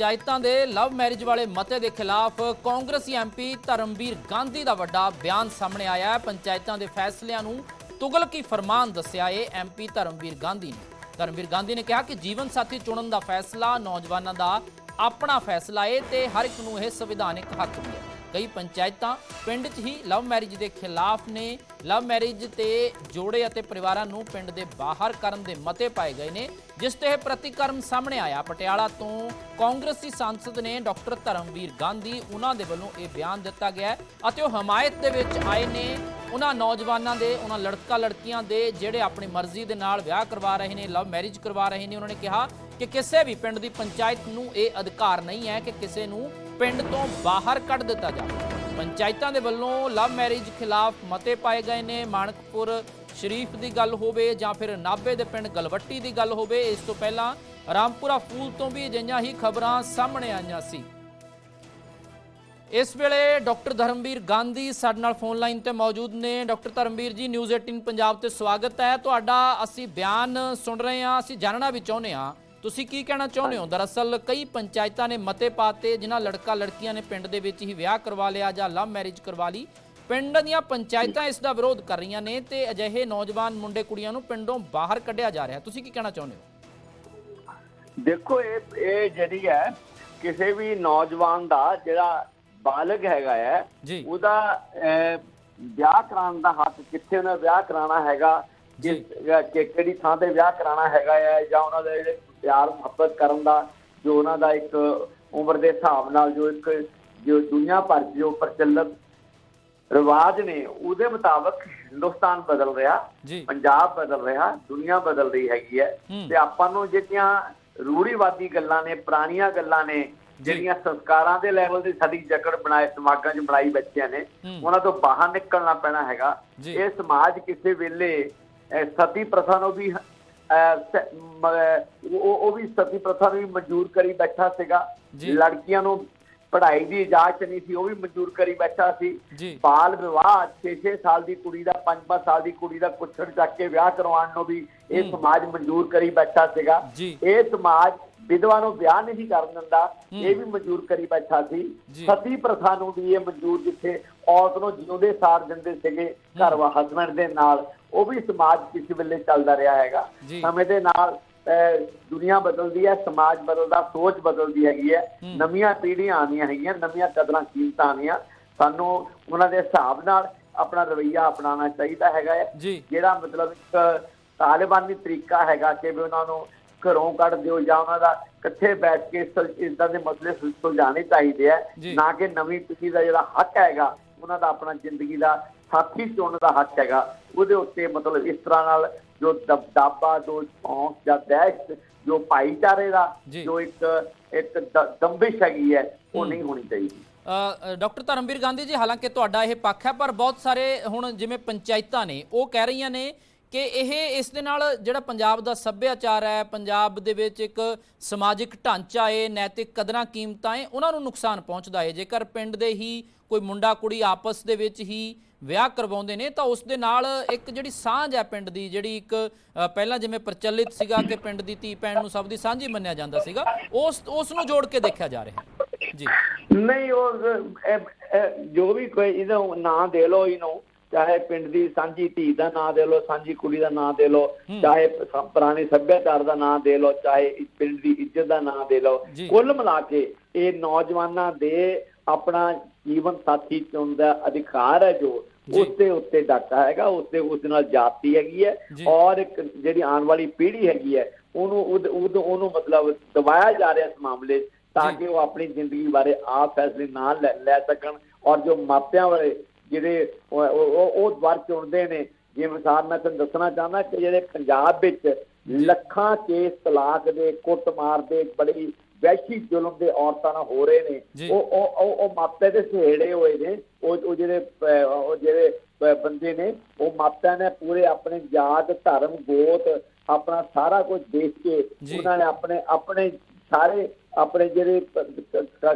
ਪੰਚਾਇਤਾਂ ਦੇ love marriage ਵਾਲੇ ਮਤੇ ਦੇ ਖਿਲਾਫ ਕਾਂਗਰਸੀ ਐਮਪੀ ਧਰਮਵੀਰ ਗਾਂਧੀ ਦਾ ਵੱਡਾ ਬਿਆਨ ਸਾਹਮਣੇ ਆਇਆ ਹੈ। ਪੰਚਾਇਤਾਂ ਦੇ ਫੈਸਲਿਆਂ ਨੂੰ ਤੁਗਲਕੀ ਫਰਮਾਨ ਦੱਸਿਆ ਏ ਐਮਪੀ ਧਰਮਵੀਰ ਗਾਂਧੀ ਨੇ। ਧਰਮਵੀਰ ਗਾਂਧੀ ਨੇ ਕਿਹਾ ਕਿ ਜੀਵਨ ਸਾਥੀ ਚੁਣਨ ਦਾ ਫੈਸਲਾ ਨੌਜਵਾਨਾਂ ਦਾ ਆਪਣਾ ਫੈਸਲਾ ਏ ਤੇ ਹਰ ਇੱਕ ਨੂੰ ਇਹ ਸੰਵਿਧਾਨਿਕ ਹੱਕ ਵੀ ਹੈ ਕਈ ਪੰਚਾਇਤਾਂ ਪਿੰਡ 'ਚ ਹੀ ਲਵ ਮੈਰਿਜ ਦੇ ਖਿਲਾਫ ਨੇ। ਲਵ ਮੈਰਿਜ ਤੇ ਜੋੜੇ ਅਤੇ ਪਰਿਵਾਰਾਂ ਨੂੰ ਪਿੰਡ ਦੇ ਬਾਹਰ ਕਰਨ ਦੇ ਮਤੇ ਪਾਏ ਗਏ ਨੇ, ਜਿਸ ਤੇ ਇਹ ਪ੍ਰਤੀਕਰਮ ਸਾਹਮਣੇ ਆਇਆ। ਪਟਿਆਲਾ ਤੋਂ ਕਾਂਗਰਸੀ ਸਾਂਸਦ ਨੇ ਡਾਕਟਰ ਧਰਮਵੀਰ ਗਾਂਧੀ ਉਹਨਾਂ ਦੇ ਵੱਲੋਂ ਇਹ ਬਿਆਨ ਦਿੱਤਾ ਗਿਆ ਅਤੇ ਉਹ ਹਮਾਇਤ ਦੇ ਵਿੱਚ ਆਏ ਨੇ। ਉਹਨਾਂ ਨੌਜਵਾਨਾਂ ਦੇ, ਉਹਨਾਂ ਲੜਕਾ ਲੜਕੀਆਂ ਦੇ ਜਿਹੜੇ ਆਪਣੀ ਮਰਜ਼ੀ ਦੇ ਨਾਲ ਵਿਆਹ ਕਰਵਾ ਰਹੇ ਨੇ, ਲਵ ਮੈਰਿਜ ਕਰਵਾ ਰਹੇ ਨੇ, ਉਹਨਾਂ ਨੇ ਕਿਹਾ ਕਿ ਕਿਸੇ ਵੀ ਪਿੰਡ ਦੀ ਪੰਚਾਇਤ ਨੂੰ ਇਹ ਅਧਿਕਾਰ ਨਹੀਂ ਹੈ ਕਿ ਕਿਸੇ ਨੂੰ ਪਿੰਡ ਤੋਂ ਬਾਹਰ ਕੱਢ ਦਿੱਤਾ ਜਾਵੇ। ਪੰਚਾਇਤਾਂ ਦੇ ਵੱਲੋਂ ਲਵ ਮੈਰਿਜ ਖਿਲਾਫ ਮਤੇ ਪਾਏ ਗਏ ਨੇ। ਮਾਨਕਪੁਰ ਸ਼ਰੀਫ ਦੀ ਗੱਲ ਹੋਵੇ ਜਾਂ ਫਿਰ ਨਾਬੇ ਦੇ ਪਿੰਡ ਗਲਵੱਟੀ ਦੀ ਗੱਲ ਹੋਵੇ, ਇਸ ਤੋਂ ਪਹਿਲਾਂ ਰਾਮਪੁਰਾ ਫੂਲ ਤੋਂ ਵੀ ਅਜਿਹੀਆਂ ਹੀ ਖਬਰਾਂ ਸਾਹਮਣੇ ਆਈਆਂ ਸੀ। ਇਸ ਵੇਲੇ ਡਾਕਟਰ ਧਰਮਵੀਰ ਗਾਂਧੀ ਸਾਡੇ ਨਾਲ ਫੋਨ ਲਾਈਨ ਤੇ ਮੌਜੂਦ ਨੇ। ਡਾਕਟਰ ਧਰਮਵੀਰ ਜੀ, ਨਿਊਜ਼ 18 ਪੰਜਾਬ ਤੇ ਸਵਾਗਤ ਹੈ। ਤੁਹਾਡਾ ਅਸੀਂ ਬਿਆਨ ਸੁਣ ਰਹੇ ਹਾਂ, ਅਸੀਂ ਜਾਣਨਾ ਵੀ ਚਾਹੁੰਦੇ ਹਾਂ ਤੁਸੀਂ ਕੀ ਕਹਿਣਾ ਚਾਹੁੰਦੇ ਹੋ? ਦਰਅਸਲ ਕਈ ਪੰਚਾਇਤਾਂ ਨੇ ਮਤੇ ਪਾਤੇ ਜਿਨ੍ਹਾਂ ਲੜਕਾ ਲੜਕੀਆਂ ਨੇ ਪਿੰਡ ਦੇ ਵਿੱਚ ਹੀ ਵਿਆਹ ਕਰਵਾ ਲਿਆ ਜਾਂ ਲਵ ਮੈਰਿਜ ਕਰਵਾ ਲਈ। ਪਿੰਡ ਦੀਆਂ ਪੰਚਾਇਤਾਂ ਇਸ ਦਾ ਵਿਰੋਧ ਕਰ ਰਹੀਆਂ ਨੇ ਤੇ ਅਜਿਹੇ ਨੌਜਵਾਨ ਮੁੰਡੇ ਕੁੜੀਆਂ ਨੂੰ ਪਿੰਡੋਂ ਬਾਹਰ ਕੱਢਿਆ ਜਾ ਰਿਹਾ। ਤੁਸੀਂ ਕੀ ਕਹਿਣਾ ਚਾਹੁੰਦੇ ਹੋ? ਦੇਖੋ ਇਹ ਇਹ ਜਿਹੜੀ ਹੈ ਕਿਸੇ ਵੀ ਨੌਜਵਾਨ ਦਾ ਜਿਹੜਾ ਬਾਲਗ ਹੈਗਾ ਹੈ ਉਹਦਾ ਵਿਆਹ ਕਰਾਉਣ ਦਾ ਹੱਕ ਕਿੱਥੇ ਉਹਨੇ ਵਿਆਹ ਕਰਾਉਣਾ ਹੈਗਾ ਜਿਸ ਕਿਹੜੀ ਥਾਂ ਤੇ ਵਿਆਹ ਕਰਾਉਣਾ ਹੈਗਾ ਹੈ ਜਾਂ ਉਹਨਾਂ ਦੇ ਜਿਹੜੇ ਪਿਆਰ ਮੁਹੱਬਤ ਕਰਨ ਦਾ ਜੋ ਉਹਨਾਂ ਦਾ ਇੱਕ ਉਮਰ ਦੇ ਹਿਸਾਬ ਨਾਲ ਜੋ ਇੱਕ ਜੋ ਦੁਨੀਆ ਭਰ ਜੋ ਪ੍ਰਚਲਿਤ ਰਿਵਾਜ ਨੇ ਉਹਦੇ ਮੁਤਾਬਕ ਹਿੰਦੁਸਤਾਨ ਬਦਲ ਰਿਹਾ ਪੰਜਾਬ ਬਦਲ ਰਿਹਾ ਦੁਨੀਆ ਬਦਲ ਰਹੀ ਹੈਗੀ ਹੈ। ਤੇ ਆਪਾਂ ਨੂੰ ਜਿਹੜੀਆਂ ਰੂੜੀਵਾਦੀ ਗੱਲਾਂ ਨੇ ਪੁਰਾਣੀਆਂ ਗੱਲਾਂ ਨੇ ਜਿਹੜੀਆਂ ਸੰਸਕਾਰਾਂ ਦੇ ਲੈਵਲ ਤੇ ਸਾਡੀ ਜਕੜ ਬਣਾਏ ਦਿਮਾਗਾਂ 'ਚ ਬਣਾਈ ਬੱਚਿਆਂ ਨੇ। ਉਹਨਾਂ ਤੋਂ ਬਾਹਰ ਨਿਕਲਣਾ ਪੈਣਾ ਹੈਗਾ। ਇਹ ਸਮਾਜ ਕਿਸੇ ਵੇਲੇ ਸਤੀ ਪ੍ਰਥਾ ਨੂੰ ਵੀ ਉਹ ਉਹ ਵੀ ਸਤੀ ਪ੍ਰਥਾ ਨੂੰ ਮਨਜ਼ੂਰ ਕਰੀ ਬੈਠਾ ਸੀਗਾ। ਲੜਕੀਆਂ ਨੂੰ ਪੜ੍ਹਾਈ ਦੀ ਇਜਾਜ਼ਤ ਨਹੀਂ ਸੀ ਉਹ ਵੀ ਮਨਜ਼ੂਰ ਕਰੀ ਬੈਠਾ ਸੀ ਬਾਲ ਵਿਵਾਹ 6-6 ਸਾਲ ਦੀ ਕੁੜੀ ਦਾ 5-5 ਸਾਲ ਦੀ ਕੁੜੀ ਦਾ ਕੁੱਛੜ ਚੱਕ ਕੇ ਵਿਆਹ ਕਰਵਾਉਣ ਨੂੰ ਵੀ ਇਹ। ਸਮਾਜ ਮਨਜ਼ੂਰ ਕਰੀ ਬੈਠਾ ਸੀਗਾ। ਇਹ ਸਮਾਜ ਵਿਧਵਾ ਨੂੰ ਵਿਆਹ ਨਹੀਂ ਕਰਨ ਦਿੰਦਾ। ਇਹ ਵੀ ਮਨਜ਼ੂਰ ਕਰੀ ਬੈਠਾ ਸੀ। ਸਤੀ ਪ੍ਰਥਾ ਨੂੰ ਵੀ ਇਹ ਮਨਜ਼ੂਰ ਜਿੱਥੇ ਔਰਤ ਨੂੰ ਜਿਉਂਦੇ ਸਾਰ ਦਿੰਦੇ ਸੀਗੇ ਘਰ ਵਾ ਹਸਬੰਡ ਦੇ ਨਾਲ ਉਹ ਵੀ ਸਮਾਜ ਕਿਸੇ ਵੇਲੇ ਚੱਲਦਾ ਰਿਹਾ ਹੈਗਾ। ਸਮੇਂ ਦੇ ਨਾਲ ਦੁਨੀਆ ਬਦਲਦੀ ਹੈ ਸਮਾਜ ਬਦਲਦਾ ਸੋਚ ਬਦਲਦੀ ਹੈਗੀ ਹੈ। ਨਵੀਆਂ ਪੀੜ੍ਹੀਆਂ ਆਉਂਦੀਆਂ ਹੈਗੀਆਂ ਨਵੀਆਂ ਕਦਰਾਂ ਕੀਮਤਾਂ ਆਉਂਦੀਆਂ ਸਾਨੂੰ ਉਹਨਾਂ ਦੇ ਹਿਸਾਬ ਨਾਲ ਆਪਣਾ ਰਵੱਈਆ ਅਪਣਾਉਣਾ ਚਾਹੀਦਾ ਹੈਗਾ ਜਿਹੜਾ ਮਤਲਬ ਇੱਕ ਤਾਲਿਬਾਨੀ ਤਰੀਕਾ ਹੈਗਾ ਕਿ ਵੀ ਉਹਨਾਂ ਨੂੰ ਘਰੋਂ ਕੱਢ ਦਿਓ ਜਾਂ ਉਹਨਾਂ ਦਾ ਇਕੱਠੇ ਬੈਠ ਕੇ ਇਦਾਂ ਦੇ ਮਸਲੇ ਸੁਲ- ਸੁਲਝਾਉਣੇ ਚਾਹੀਦੇ ਆ। ਨਾ ਕਿ ਨਵੀਂ ਪੀੜ੍ਹੀ ਦਾ ਜਿਹੜਾ ਹੱਕ ਹੈਗਾ ਉਹਨਾਂ ਦਾ ਆਪਣਾ ਜ਼ਿੰਦਗੀ ਦਾ ਸਾਥੀ ਚੁਣਨ ਦਾ ਹੱਕ ਹੈਗਾ ਉਹਦੇ ਉੱਤੇ ਮਤਲਬ ਇਸ ਤਰ੍ਹਾਂ ਨਾਲ ਜੋ ਦਬਦਾਬਾ ਜੋ ਸ਼ੌਂਕ ਜਾਂ ਦਹਿਸ਼ਤ ਜੋ ਭਾਈਚਾਰੇ ਦਾ ਜੀ। ਇੱਕ ਇੱਕ ਦ- ਦੰਭਿਸ਼ ਹੈਗੀ ਹੈ ਉਹ ਨਹੀਂ ਹੋਣੀ ਚਾਹੀਦੀ ਡਾਕਟਰ ਧਰਮਵੀਰ ਗਾਂਧੀ ਜੀ ਹਾਲਾਂਕਿ ਤੁਹਾਡਾ ਇਹ ਪੱਖ ਹੈ ਪਰ ਬਹੁਤ ਸਾਰੇ ਹੁਣ ਜਿਵੇਂ ਪੰਚਾਇਤਾਂ ਨੇ ਉਹ ਕਹਿ ਰਹੀਆਂ ਨੇ ਕਿ ਇਹ ਇਸ ਦੇ ਨਾਲ ਜਿਹੜਾ ਪੰਜਾਬ ਦਾ ਸੱਭਿਆਚਾਰ ਹੈ, ਪੰਜਾਬ ਦੇ ਵਿੱਚ ਇੱਕ ਸਮਾਜਿਕ ਢਾਂਚਾ ਏ ਨੈਤਿਕ ਕਦਰਾਂ ਕੀਮਤਾਂ ਏ ਉਹਨਾਂ ਨੂੰ ਨੁਕਸਾਨ ਪਹੁੰਚਦਾ ਏ ਜੇਕਰ ਪਿੰਡ ਦੇ ਹੀ ਕੋਈ ਮੁੰਡਾ ਕੁੜੀ ਆਪਸ ਦੇ ਵਿੱਚ ਹੀ ਵਿਆਹ ਕਰਵਾਉਂਦੇ ਨੇ, ਤਾਂ ਉਸ ਦੇ ਨਾਲ ਇੱਕ ਜਿਹੜੀ ਸਾਂਝ ਹੈ ਪਿੰਡ ਦੀ, ਜਿਹੜੀ ਇੱਕ ਪਹਿਲਾਂ ਜਿਵੇਂ ਪ੍ਰਚਲਿਤ ਸੀਗਾ ਕਿ ਪਿੰਡ ਦੀ ਧੀ ਭੈਣ ਨੂੰ ਸਭ ਦੀ ਸਾਂਝੀ ਮੰਨਿਆ ਜਾਂਦਾ ਸੀਗਾ, ਉਸ ਉਸ ਨੂੰ ਜੋੜ ਕੇ ਦੇਖਿਆ ਜਾ ਰਿਹਾ ਜੀ। ਨਹੀਂ, ਉਹ ਜੋ ਵੀ ਕੋਈ ਇਹਦਾ ਨਾਂ ਦੇ ਲੋ ਇਹਨੂੰ ਚਾਹੇ ਪਿੰਡ ਦੀ ਸਾਂਝੀ ਧੀ ਦਾ ਨਾਂ ਦੇ ਲੋ ਸਾਂਝੀ ਕੁੜੀ ਦਾ ਨਾਂ ਦੇ ਲੋ ਹੂੰ। ਚਾਹੇ ਪੁਰਾਣੇ ਸੱਭਿਆਚਾਰ ਦਾ ਨਾਂ ਦੇ ਲੋ ਚਾਹੇ ਪਿੰਡ ਦੀ ਇੱਜ਼ਤ ਦਾ ਨਾਂ ਦੇ ਲੋ ਜੀ। ਕੁੱਲ ਮਿਲਾ ਕੇ ਇਹ ਨੌਜਵਾਨਾਂ ਦੇ ਆਪਣਾ ਜੀਵਨ ਸਾਥੀ ਚੁਣਨ ਦਾ ਅਧਿਕਾਰ ਹੈ ਜੋ ਜੀ। ਉਸ ਦੇ ਉੱਤੇ ਡਾਟਾ ਹੈਗਾ ਉਸ ਦੇ ਉਸ ਨਾਲ ਜਾਤੀ ਹੈਗੀ ਹੈ। ਔਰ ਜਿਹੜੀ ਆਉਣ ਵਾਲੀ ਪੀੜ੍ਹੀ ਹੈਗੀ ਹੈ ਉਹਨੂੰ ਉਹਨੂੰ ਮਤਲਬ ਦਬਾਇਆ ਜਾ ਰਿਹਾ ਇਸ ਮਾਮਲੇ ਤਾਂ। ਕਿ ਉਹ ਆਪਣੀ ਜ਼ਿੰਦਗੀ ਬਾਰੇ ਆਪ ਫੈਸਲੇ ਨਾ ਲੈ ਲੈ ਸਕਣ ਔਰ ਜੋ ਮਾਪਿਆਂ ਵਾਲੇ ਜਿਹੜੇ ਉਹ ਦਵਾਰ ਚੁਣਦੇ ਨੇ ਜਿਵੇਂ ਮਿਸਾਲ ਮੈਂ ਤੁਹਾਨੂੰ ਦੱਸਣਾ ਚਾਹੁੰਦਾ ਕਿ ਜਿਹੜੇ ਪੰਜਾਬ ਵਿੱਚ ਲੱਖਾਂ ਕੇਸ ਤਲਾਕ ਦੇ ਕੁੱਟਮਾਰ ਦੇ ਬੜੀ ਵੈਸ਼ੀ ਜ਼ੁਲਮ ਦੇ ਔਰਤਾਂ ਨਾਲ ਹੋ ਰਹੇ ਨੇ ਜੀ। ਉਹ ਉਹ ਉਹ- ਮਾਪੇ ਦੇ ਸਹੇੜੇ ਹੋਏ ਨੇ ਉਹ ਉਹ ਜਿਹੜੇ ਉਹ ਜਿਹੜੇ ਬੰਦੇ ਨੇ ਉਹ ਮਾਪਿਆਂ ਨੇ ਪੂਰੇ ਆਪਣੇ ਜਾਤ ਧਰਮ ਗੋਤ ਆਪਣਾ ਸਾਰਾ ਕੁਝ ਦੇਖ ਕੇ ਜੀ। ਉਹਨਾਂ ਨੇ ਆਪਣੇ ਆਪਣੇ ਸਾਰੇ ਆਪਣੇ ਜਿਹੜੇ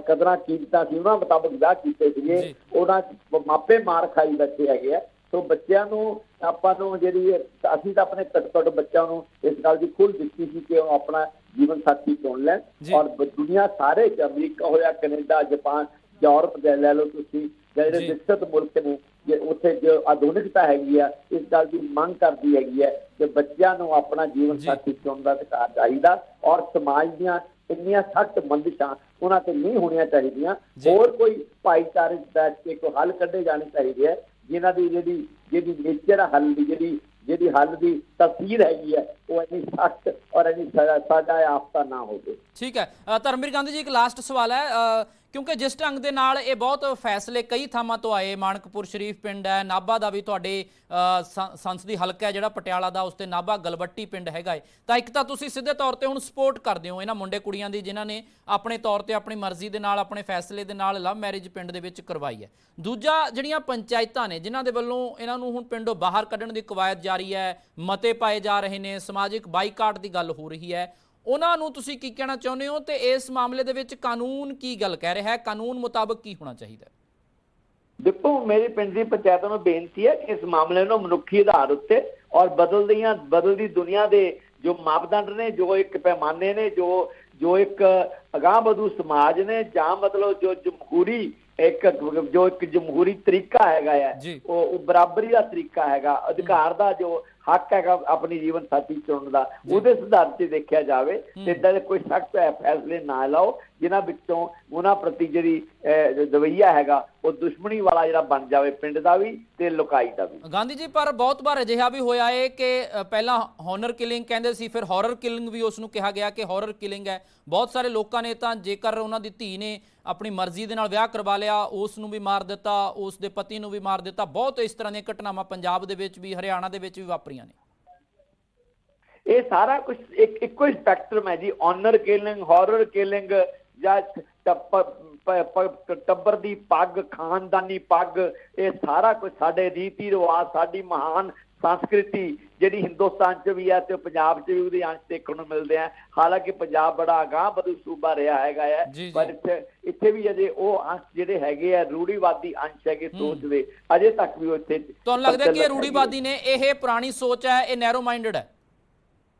ਕਦਰਾਂ ਕੀਮਤਾਂ ਸੀ ਉਹਨਾਂ ਮੁਤਾਬਕ ਵਿਆਹ ਕੀਤੇ ਸੀਗੇ। ਉਹਨਾਂ ਮਾਪੇ ਮਾਰ ਖਾਈ ਬੈਠੇ ਹੈਗੇ ਆ ਸੋ ਬੱਚਿਆਂ ਨੂੰ ਆਪਾਂ ਨੂੰ ਜਿਹੜੀ ਅਸੀਂ ਤਾਂ ਆਪਣੇ ਘੱਟ ਬੱਚਿਆਂ ਨੂੰ ਇਸ ਗੱਲ ਦੀ ਖੁੱਲ੍ਹ ਦਿੱਤੀ ਸੀ ਕਿ ਉਹ ਆਪਣਾ ਜੀਵਨ ਸਾਥੀ ਚੁਣ ਲੈਣ। ਔਰ ਦੁਨੀਆ ਸਾਰੇ ਅਮਰੀਕਾ ਹੋਇਆ ਕੈਨੇਡਾ ਜਾਪਾਨ ਯੂਰਪ ਦੇ ਲੈ ਲਓ ਤੁਸੀਂ ਜਿਹੜੇ। ਵਿਕਸਿਤ ਮੁਲਕ ਨੇ ਜੇ ਉੱਥੇ ਜੋ ਆਧੁਨਿਕਤਾ ਹੈਗੀ ਆ ਇਸ ਗੱਲ ਦੀ ਮੰਗ ਕਰਦੀ ਹੈਗੀ ਹੈ ਕਿ ਬੱਚਿਆਂ ਨੂੰ ਆਪਣਾ ਜੀਵਨ। ਸਾਥੀ ਚੁਣਨ ਦਾ ਅਧਿਕਾਰ ਚਾਹੀਦਾ ਔਰ ਸਮਾਜ ਦੀਆਂ ਇੰਨੀਆਂ ਸਖਤ ਬੰਦਿਸ਼ਾਂ ਉਹਨਾਂ ਤੇ ਨਹੀਂ ਹੋਣੀਆਂ ਚਾਹੀਦੀਆਂ। ਹੋਰ ਕੋਈ ਭਾਈਚਾਰੇ ਬੈਠ ਕੇ ਕੋਈ ਹੱਲ ਕੱਢੇ ਜਾਣੇ ਚਾਹੀਦੇ ਹੈ ਜਿਨ੍ਹਾਂ ਦੀ ਜਿਹੜੀ ਜਿਹੜੀ ਨੇਚਰ ਹੱਲ ਦੀ ਜਿਹੜੀ ਜਿਹੜੀ ਹੱਲ ਦੀ ਤਸਵੀਰ ਹੈਗੀ ਹੈ ਉਹ ਇੰਨੀ ਸਖਤ ਔਰ ਇੰਨੀ ਸਜ਼ਾ ਆਫਤਾ ਨਾ ਹੋਵੇ। ਠੀਕ ਹੈ। ਧਰਮਵੀਰ ਗਾਂਧੀ ਜੀ ਇੱਕ ਲਾਸਟ ਸਵਾਲ ਹੈ। ਕਿਉਂਕਿ ਜਿਸ ਢੰਗ ਦੇ ਨਾਲ ਇਹ ਬਹੁਤ ਫੈਸਲੇ ਕਈ ਥਾਵਾਂ ਤੋਂ ਆਏ, ਮਾਨਕਪੁਰ ਸ਼ਰੀਫ ਪਿੰਡ ਹੈ, ਨਾਭਾ ਦਾ ਵੀ ਤੁਹਾਡੇ ਸੰਸਦੀ ਹਲਕਾ ਹੈ ਜਿਹੜਾ ਪਟਿਆਲਾ ਦਾ, ਉਸ ਤੇ ਨਾਭਾ ਗਲਵੱਟੀ ਪਿੰਡ ਹੈਗਾ ਹੈ ਤਾਂ ਇੱਕ ਤਾਂ ਤੁਸੀਂ ਸਿੱਧੇ ਤੌਰ ਤੇ ਹੁਣ ਸਪੋਰਟ ਕਰਦੇ ਹੋ ਇਹਨਾਂ ਮੁੰਡੇ ਕੁੜੀਆਂ ਦੀ ਜਿਨ੍ਹਾਂ ਨੇ ਆਪਣੇ ਤੌਰ ਤੇ ਆਪਣੀ ਮਰਜ਼ੀ ਦੇ ਨਾਲ, ਆਪਣੇ ਫੈਸਲੇ ਦੇ ਨਾਲ ਲਵ ਮੈਰਿਜ ਪਿੰਡ ਦੇ ਵਿੱਚ ਕਰਵਾਈ ਹੈ। ਦੂਜਾ ਜਿਹੜੀਆਂ ਪੰਚਾਇਤਾਂ ਨੇ, ਜਿਨ੍ਹਾਂ ਦੇ ਵੱਲੋਂ ਇਹਨਾਂ ਨੂੰ ਹੁਣ ਪਿੰਡੋਂ ਬਾਹਰ ਕੱਢਣ ਦੀ ਕਵਾਇਦ ਜਾਰੀ ਹੈ, ਮਤੇ ਪਾਏ ਜਾ ਰਹੇ ਨੇ, ਸਮਾਜਿਕ ਬਾਈਕਾਟ ਦੀ ਗੱਲ ਹੋ ਰਹੀ ਹੈ ਉਹਨਾਂ ਨੂੰ ਤੁਸੀਂ ਕੀ ਕਹਿਣਾ ਚਾਹੁੰਦੇ ਹੋ ਤੇ ਇਸ ਮਾਮਲੇ ਦੇ ਵਿੱਚ ਕਾਨੂੰਨ ਕੀ ਗੱਲ ਕਹਿ ਰਿਹਾ ਹੈ? ਕਾਨੂੰਨ ਮੁਤਾਬਕ ਕੀ ਹੋਣਾ ਚਾਹੀਦਾ ਹੈ? ਦੇਖੋ ਮੇਰੇ ਪਿੰਡ ਦੀ ਪੰਚਾਇਤਾਂ ਨੂੰ ਬੇਨਤੀ ਹੈ ਕਿ ਇਸ ਮਾਮਲੇ ਨੂੰ ਮਨੁੱਖੀ ਆਧਾਰ ਉੱਤੇ ਔਰ ਬਦਲਦੀਆਂ ਬਦਲਦੀ ਦੁਨੀਆ ਦੇ ਜੋ ਮਾਪਦੰਡ ਨੇ ਜੋ ਇੱਕ ਪੈਮਾਨੇ ਨੇ ਜੋ ਜੋ ਇੱਕ ਅਗਾਂਹ ਵਧੂ ਸਮਾਜ ਨੇ ਜਾਂ ਮਤਲਬ ਜੋ ਜਮਹੂਰੀ ਇੱਕ ਜੋ ਇੱਕ ਜਮਹੂਰੀ ਤਰੀਕਾ ਹੈਗਾ ਹੈ ਉਹ ਬਰਾਬਰੀ ਦਾ ਤਰੀਕਾ ਹੈਗਾ ਅਧਿਕਾਰ ਦਾ ਜੋ ਹੱਕ ਹੈਗਾ ਆਪਣੀ ਜੀਵਨ ਸਾਥੀ ਚੁਣਨ ਦਾ। ਉਹਦੇ ਸੁਧਾਰ 'ਚ ਦੇਖਿਆ ਜਾਵੇ ਤੇ ਇਦਾਂ ਦੇ ਕੋਈ ਸਖਤ ਫੈਸਲੇ ਨਾ ਲਾਓ ਜਿਨ੍ਹਾਂ ਵਿੱਚੋਂ ਉਹਨਾਂ ਪ੍ਰਤੀ ਜਿਹੜੀ ਅਹ, ਰਵੱਈਆ ਹੈਗਾ ਉਹ ਦੁਸ਼ਮਣੀ ਵਾਲਾ ਜਿਹੜਾ ਬਣ ਜਾਵੇ ਪਿੰਡ ਦਾ ਵੀ ਤੇ ਲੋਕਾਈ ਦਾ ਵੀ। ਗਾਂਧੀ ਜੀ ਪਰ ਬਹੁਤ ਵਾਰ ਅਜਿਹਾ ਵੀ ਹੋਇਆ ਹੈ ਕਿ ਪਹਿਲਾਂ ਹੌਨਰ ਕਿਲਿੰਗ ਕਹਿੰਦੇ ਸੀ ਫਿਰ ਹਾਰਰ ਕਿਲਿੰਗ ਵੀ ਉਸ ਨੂੰ ਕਿਹਾ ਗਿਆ ਕਿ ਹਾਰਰ ਕਿਲਿੰਗ ਹੈ। ਬਹੁਤ ਸਾਰੇ ਲੋਕਾਂ ਨੇ ਤਾਂ ਜੇਕਰ ਉਹਨਾਂ ਦੀ ਧੀ ਨੇ ਆਪਣੀ ਮਰਜ਼ੀ ਦੇ ਨਾਲ ਵਿਆਹ ਕਰਵਾ ਲਿਆ ਉਸ ਨੂੰ ਵੀ ਮਾਰ ਦਿੱਤਾ ਉਸ ਦੇ ਪਤੀ ਨੂੰ ਵੀ ਮਾਰ ਦਿੱਤਾ ਬਹੁਤ ਇਸ ਤਰ੍ਹਾਂ ਦੀਆਂ ਘਟਨਾਵਾਂ ਪੰਜਾਬ ਦੇ ਵਿੱਚ ਵੀ ਹਰਿਆਣਾ ਦੇ ਵਿੱਚ ਵੀ ਵਾਪਰੀਆਂ ਨੇ? ਇਹ ਸਾਰਾ ਕੁਝ ਇੱਕ, ਇੱਕੋ ਹੀ ਸਪੈਕਟਰਮ ਹੈ ਜੀ। ਆਨਰ ਕਿਲਿੰਗ ਹਾਰਰ ਕਿਲਿੰਗ ਜਾਂ ਟੱਬਰ ਦੀ ਪੱਗ, ਖਾਨਦਾਨੀ ਪੱਗ, ਇਹ ਸਾਰਾ ਕੁਝ ਸਾਡੇ ਰੀਤੀ ਰਿਵਾਜ ਸਾਡੀ ਮਹਾਨ ਸੰਸਕ੍ਰਿਤੀ ਜਿਹੜੀ ਹਿੰਦੁਸਤਾਨ 'ਚ ਵੀ ਹੈ ਤੇ ਪੰਜਾਬ 'ਚ ਵੀ ਉਹਦੇ ਅੰਸ਼ ਦੇਖਣ ਨੂੰ ਮਿਲਦੇ ਆ ਹਾਲਾਂਕਿ ਪੰਜਾਬ ਬੜਾ ਅਗਾਂਹ ਵਧੂ ਸੂਬਾ ਰਿਹਾ ਹੈਗਾ ਹੈ। ਪਰ ਇੱਥੇ ਇੱਥੇ ਵੀ ਅਜੇ ਉਹ ਅੰਸ਼ ਜਿਹੜੇ ਹੈਗੇ ਆ ਰੂੜੀਵਾਦੀ ਅੰਸ਼ ਹੈਗੇ ਸੋਚ ਦੇ ਅਜੇ ਤੱਕ ਵੀ ਉੱਥੇ ਤੁਹਾਨੂੰ ਲੱਗਦਾ ਕਿ ਇਹ। ਰੂੜੀਵਾਦੀ ਨੇ ਇਹ ਪੁਰਾਣੀ ਸੋਚ ਹੈ ਇਹ ਨੈਰੋ ਮਾਈਂਡਡ ਹੈ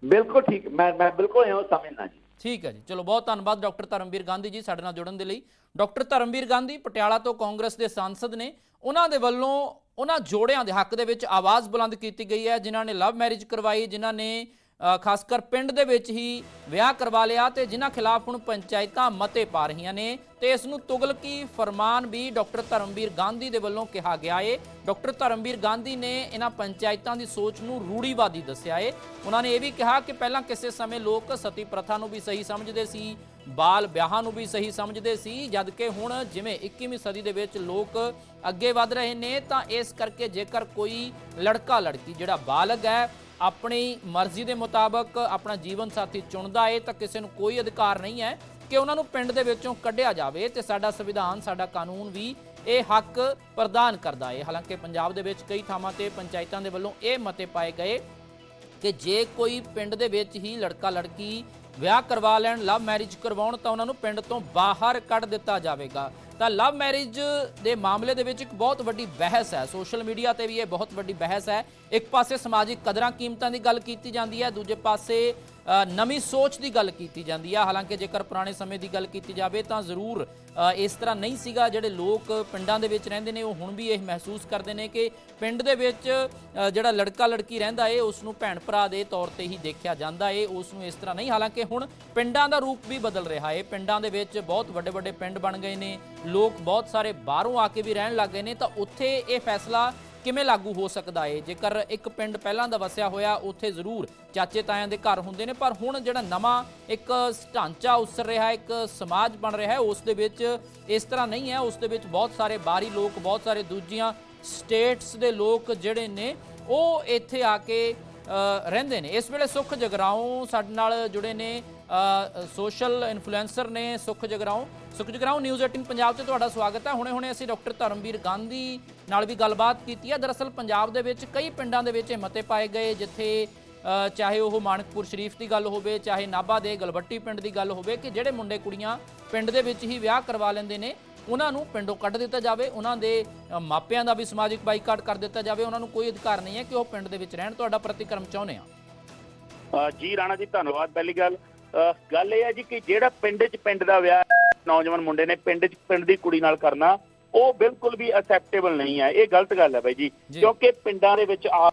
ਬਿਲਕੁਲ ਠੀਕ ਮੈਂ ਮੈਂ ਬਿਲਕੁਲ ਇਹੋ ਸਮਝਦਾ ਜੀ ਠੀਕ ਹੈ ਜੀ। ਚਲੋ, ਬਹੁਤ ਧੰਨਵਾਦ ਡਾਕਟਰ ਧਰਮਵੀਰ ਗਾਂਧੀ ਜੀ ਸਾਡੇ ਨਾਲ ਜੁੜਨ ਦੇ ਲਈ। ਡਾਕਟਰ ਧਰਮਵੀਰ ਗਾਂਧੀ ਪਟਿਆਲਾ ਤੋਂ ਕਾਂਗਰਸ ਦੇ ਸਾਂਸਦ ਨੇ ਉਹਨਾਂ ਦੇ ਵੱਲੋਂ ਉਹਨਾਂ ਜੋੜਿਆਂ ਦੇ ਹੱਕ ਦੇ ਵਿੱਚ ਆਵਾਜ਼ ਬੁਲੰਦ ਕੀਤੀ ਗਈ ਹੈ, ਜਿਨ੍ਹਾਂ ਨੇ ਲਵ ਮੈਰਿਜ ਕਰਵਾਈ, ਜਿਨ੍ਹਾਂ ਨੇ ਖਾਸ ਕਰ ਪਿੰਡ ਦੇ ਵਿੱਚ ਹੀ ਵਿਆਹ ਕਰਵਾ ਲਿਆ ਤੇ ਜਿਨ੍ਹਾਂ ਖਿਲਾਫ ਹੁਣ ਪੰਚਾਇਤਾਂ ਮਤੇ ਪਾ ਰਹੀਆਂ ਨੇ ਤੇ ਇਸ ਨੂੰ ਤੁਗਲਕੀ ਫਰਮਾਨ ਵੀ ਡਾਕਟਰ ਧਰਮਵੀਰ ਗਾਂਧੀ ਦੇ ਵੱਲੋਂ ਕਿਹਾ ਗਿਆ ਏ। ਡਾਕਟਰ ਧਰਮਵੀਰ ਗਾਂਧੀ ਨੇ ਇਹਨਾਂ ਪੰਚਾਇਤਾਂ ਦੀ ਸੋਚ ਨੂੰ ਰੂੜੀਵਾਦੀ ਦੱਸਿਆ ਏ। ਉਹਨਾਂ ਨੇ ਇਹ ਵੀ ਕਿਹਾ ਕਿ ਪਹਿਲਾਂ ਕਿਸੇ ਸਮੇਂ ਲੋਕ ਸਤੀ ਪ੍ਰਥਾ ਨੂੰ ਵੀ ਸਹੀ ਸਮਝਦੇ ਸੀ, ਬਾਲ ਵਿਆਹਾਂ ਨੂੰ ਵੀ ਸਹੀ ਸਮਝਦੇ ਸੀ, ਜਦ ਕਿ ਹੁਣ ਜਿਵੇਂ 21ਵੀਂ ਸਦੀ ਦੇ ਵਿੱਚ ਲੋਕ ਅੱਗੇ ਵਧ ਰਹੇ ਨੇ, ਤਾਂ ਇਸ ਕਰਕੇ ਜੇਕਰ ਕੋਈ ਲੜਕਾ ਲੜਕੀ ਜਿਹੜਾ ਬਾਲਗ ਹੈ ਆਪਣੀ ਮਰਜ਼ੀ ਦੇ ਮੁਤਾਬਕ ਆਪਣਾ ਜੀਵਨ ਸਾਥੀ ਚੁਣਦਾ ਏ, ਤਾਂ ਕਿਸੇ ਨੂੰ ਕੋਈ ਅਧਿਕਾਰ ਨਹੀਂ ਹੈ ਕਿ ਉਹਨਾਂ ਨੂੰ ਪਿੰਡ ਦੇ ਵਿੱਚੋਂ ਕੱਢਿਆ ਜਾਵੇ ਤੇ ਸਾਡਾ ਸੰਵਿਧਾਨ, ਸਾਡਾ ਕਾਨੂੰਨ ਵੀ ਇਹ ਹੱਕ ਪ੍ਰਦਾਨ ਕਰਦਾ ਏ। ਹਾਲਾਂਕਿ ਪੰਜਾਬ ਦੇ ਵਿੱਚ ਕਈ ਥਾਵਾਂ ਤੇ ਪੰਚਾਇਤਾਂ ਦੇ ਵੱਲੋਂ ਇਹ ਮਤੇ ਪਾਏ ਗਏ ਕਿ ਜੇ ਕੋਈ ਪਿੰਡ ਦੇ ਵਿੱਚ ਹੀ ਲੜਕਾ ਲੜਕੀ ਵਿਆਹ ਕਰਵਾ ਲੈਣ, ਲਵ ਮੈਰਿਜ ਕਰਵਾਉਣ, ਤਾਂ ਉਹਨਾਂ ਨੂੰ ਪਿੰਡ ਤੋਂ ਬਾਹਰ ਕੱਢ ਦਿੱਤਾ ਜਾਵੇਗਾ। ਤਾਂ ਲਵ ਮੈਰਿਜ ਦੇ ਮਾਮਲੇ ਦੇ ਵਿੱਚ ਇੱਕ ਬਹੁਤ ਵੱਡੀ ਬਹਿਸ ਹੈ। ਸੋਸ਼ਲ ਮੀਡੀਆ ਤੇ ਵੀ ਇਹ ਬਹੁਤ ਵੱਡੀ ਬਹਿਸ ਹੈ। ਇੱਕ ਪਾਸੇ ਸਮਾਜਿਕ ਕਦਰਾਂ ਕੀਮਤਾਂ ਦੀ ਗੱਲ ਕੀਤੀ ਜਾਂਦੀ ਹੈ, ਦੂਜੇ ਪਾਸੇ ਨਵੀਂ ਸੋਚ ਦੀ ਗੱਲ ਕੀਤੀ ਜਾਂਦੀ ਆ। ਹਾਲਾਂਕਿ ਜੇਕਰ ਪੁਰਾਣੇ ਸਮੇਂ ਦੀ ਗੱਲ ਕੀਤੀ ਜਾਵੇ ਤਾਂ ਜ਼ਰੂਰ ਇਸ ਤਰ੍ਹਾਂ ਨਹੀਂ ਸੀਗਾ। ਜਿਹੜੇ ਲੋਕ ਪਿੰਡਾਂ ਦੇ ਵਿੱਚ ਰਹਿੰਦੇ ਨੇ, ਉਹ ਹੁਣ ਵੀ ਇਹ ਮਹਿਸੂਸ ਕਰਦੇ ਨੇ ਕਿ ਪਿੰਡ ਦੇ ਵਿੱਚ ਜਿਹੜਾ ਲੜਕਾ ਲੜਕੀ ਰਹਿੰਦਾ ਏ, ਉਸ ਨੂੰ ਭੈਣ ਭਰਾ ਦੇ ਤੌਰ ਤੇ ਹੀ ਦੇਖਿਆ ਜਾਂਦਾ ਏ। ਉਸ ਨੂੰ ਇਸ ਤਰ੍ਹਾਂ ਨਹੀਂ। ਹਾਲਾਂਕਿ ਹੁਣ ਪਿੰਡਾਂ ਦਾ ਰੂਪ ਵੀ ਬਦਲ ਰਿਹਾ ਏ। ਪਿੰਡਾਂ ਦੇ ਵਿੱਚ ਬਹੁਤ ਵੱਡੇ ਵੱਡੇ ਪਿੰਡ ਬਣ ਗਏ ਨੇ। ਲੋਕ ਬਹੁਤ ਸਾਰੇ ਬਾਹਰੋਂ ਆ ਕੇ ਵੀ ਰਹਿਣ ਲੱਗ ਗਏ ਨੇ। ਤਾਂ ਉੱਥੇ ਇਹ ਫੈਸਲਾ ਕਿਵੇਂ ਲਾਗੂ ਹੋ ਸਕਦਾ ਏ? ਜੇਕਰ ਇੱਕ ਪਿੰਡ ਪਹਿਲਾਂ ਦਾ ਵਸਿਆ ਹੋਇਆ, ਉੱਥੇ ਜ਼ਰੂਰ ਚਾਚੇ ਤਾਇਆਂ ਦੇ ਘਰ ਹੁੰਦੇ ਨੇ, ਪਰ ਹੁਣ ਜਿਹੜਾ ਨਵਾਂ ਇੱਕ ਢਾਂਚਾ ਉਸਰ ਰਿਹਾ, ਇੱਕ ਸਮਾਜ ਬਣ ਰਿਹਾ ਉਸ ਦੇ ਵਿੱਚ ਇਸ ਤਰ੍ਹਾਂ ਨਹੀਂ ਹੈ। ਉਸ ਦੇ ਵਿੱਚ ਬਹੁਤ ਸਾਰੇ ਬਾਹਰੀ ਲੋਕ, ਬਹੁਤ ਸਾਰੇ ਦੂਜੀਆਂ ਸਟੇਟਸ ਦੇ ਲੋਕ ਜਿਹੜੇ ਨੇ, ਉਹ ਇੱਥੇ ਆ ਕੇ ਰਹਿੰਦੇ ਨੇ। ਇਸ ਵੇਲੇ ਸੁਖ ਜਗਰਾਉਂ ਸਾਡੇ ਨਾਲ ਜੁੜੇ ਨੇ ਸੋਸ਼ਲ ਇਨਫਲੂਐਂਸਰ ਨੇ ਸੁਖ ਜਗਰਾਉਂ। ਸੁਖ ਜਗਰਾਉਂ ਨਿਊਜ਼ 18 ਪੰਜਾਬ ਤੇ ਤੁਹਾਡਾ ਸਵਾਗਤ ਹੈ। ਹੁਣੇ ਹੁਣੇ ਅਸੀਂ ਡਾਕਟਰ ਧਰਮਵੀਰ ਗਾਂਧੀ ਨਾਲ ਵੀ ਗੱਲਬਾਤ ਕੀਤੀ ਹੈ। ਦਰਅਸਲ ਪੰਜਾਬ ਦੇ ਵਿੱਚ ਕਈ ਪਿੰਡਾਂ ਦੇ ਵਿੱਚ ਇਹ ਮਤੇ ਪਾਏ ਗਏ, ਜਿੱਥੇ ਚਾਹੇ ਉਹ ਮਾਨਕਪੁਰ ਸ਼ਰੀਫ ਦੀ ਗੱਲ ਹੋਵੇ, ਚਾਹੇ ਨਾਭਾ ਦੇ ਗਲਵੱਟੀ ਪਿੰਡ ਦੀ ਗੱਲ ਹੋਵੇ, ਕਿ ਜਿਹੜੇ ਮੁੰਡੇ ਕੁੜੀਆਂ ਪਿੰਡ ਦੇ ਵਿੱਚ ਹੀ ਵਿਆਹ ਕਰਵਾ ਲੈਂਦੇ ਨੇ, ਉਹਨਾਂ ਨੂੰ ਪਿੰਡੋਂ ਕੱਢ ਦਿੱਤਾ ਜਾਵੇ। ਉਹਨਾਂ ਦੇ ਮਾਪਿਆਂ ਦਾ ਵੀ ਸਮਾਜਿਕ ਬਾਈਕਾਟ ਕਰ ਦਿੱਤਾ ਜਾਵੇ। ਉਹਨਾਂ ਨੂੰ ਕੋਈ ਅਧਿਕਾਰ ਨਹੀਂ ਹੈ ਕਿ ਉਹ ਪਿੰਡ ਦੇ ਵਿੱਚ ਰਹਿਣ। ਤੁਹਾਡਾ ਪ੍ਰਤੀਕਰਮ ਚਾਹੁੰਦੇ ਆ ਜੀ ਰਾਣਾ ਜੀ, ਧੰਨਵਾਦ। ਪਹਿਲੀ ਗੱਲ ਗੱਲ ਇਹ ਹੈ ਜੀ ਕਿ ਜਿਹੜਾ ਪਿੰਡ 'ਚ ਪਿੰਡ ਦਾ ਵਿਆਹ ਨੌਜਵਾਨ ਮੁੰਡੇ ਨੇ ਪਿੰਡ 'ਚ ਪਿੰਡ ਦੀ ਕੁੜੀ ਨਾਲ ਕਰਨਾ ਉਹ ਬਿਲਕੁਲ ਵੀ ਅਸੈਪਟੇਬਲ ਨਹੀਂ ਹੈ। ਇਹ ਗਲਤ ਗੱਲ ਹੈ ਬਾਈ ਜੀ। ਕਿਉਂਕਿ ਪਿੰਡਾਂ ਦੇ ਵਿੱਚ ਆ